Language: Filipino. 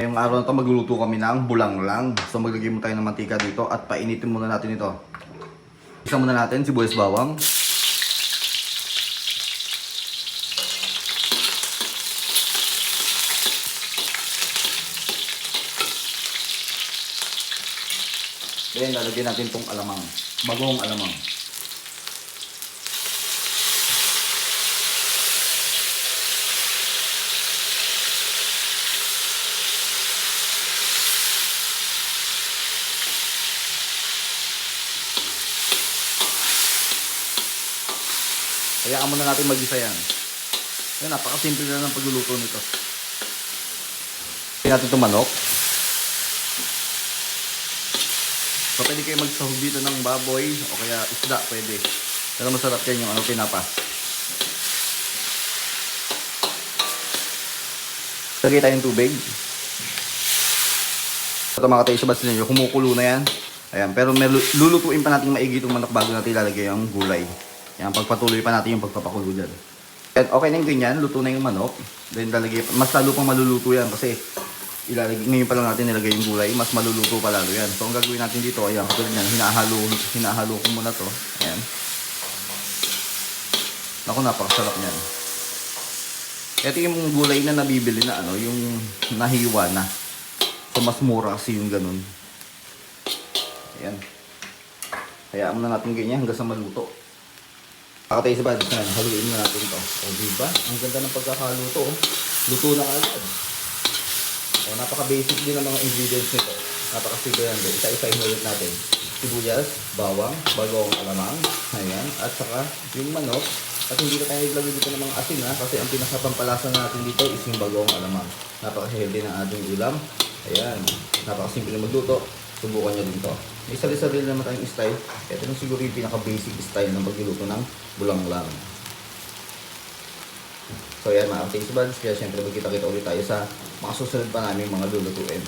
Ngayong araw na to magluluto kami ng bulang lang. So maglagay mo tayo ng mantika dito at painitin muna natin ito. Isa muna natin sibuyas bawang. Then lalagyan natin itong alamang. Bagong alamang. Hayaan muna natin mag-isa yan. Yan, napakasimple na ng pagluluto nito. Lagyan natin itong manok. So, pwede kayo magsahog dito ng baboy o kaya isda, pwede. Pero masarap yan yung ano, pinapas. Lagay tayong tubig. Ito mga katay, sabat ninyo, kumukulo na yan. Ayan, pero may lu- lulutuin pa natin maigi itong manok bago natin ilalagay yung gulay. Yan, pagpatuloy pa natin yung pagpapakulo dyan. At okay na yung ganyan, luto na yung manok. Then lalagay, mas lalo pang maluluto yan kasi ilalagay, ngayon pa lang natin nilagay yung gulay, mas maluluto pa lalo yan. So ang gagawin natin dito, ayan, katulad yan, hinahalo, hinahalo ko muna to. Ayan. Ako, napakasarap niyan. Ito yung gulay na nabibili na ano, yung nahiwa na. So mas mura kasi yung ganun. Ayan. Hayaan muna natin ganyan hanggang sa maluto. Pakatay sa bads na, haluin na natin to. O diba? Ang ganda ng pagkakalo to. oh. Luto na agad. O napaka-basic din ng mga ingredients nito. Napaka-simple yan din. Isa-isa inulit natin. Sibuyas, bawang, bagong alamang, ayan, at saka yung manok. At hindi na tayo naglagay dito ng mga asin ha, kasi ang pinakapampalasa natin dito is yung bagong alamang. Napaka-healthy ng ating ulam. Ayan, napaka-simple na magluto. Subukan nyo din to. May sarili-sarili naman tayong style. Ito lang siguro yung pinaka-basic style ng pagluluto ng bulang lang. So yan mga taste buds, kaya syempre magkita-kita ulit tayo sa mga susunod pa namin mga lulutuin.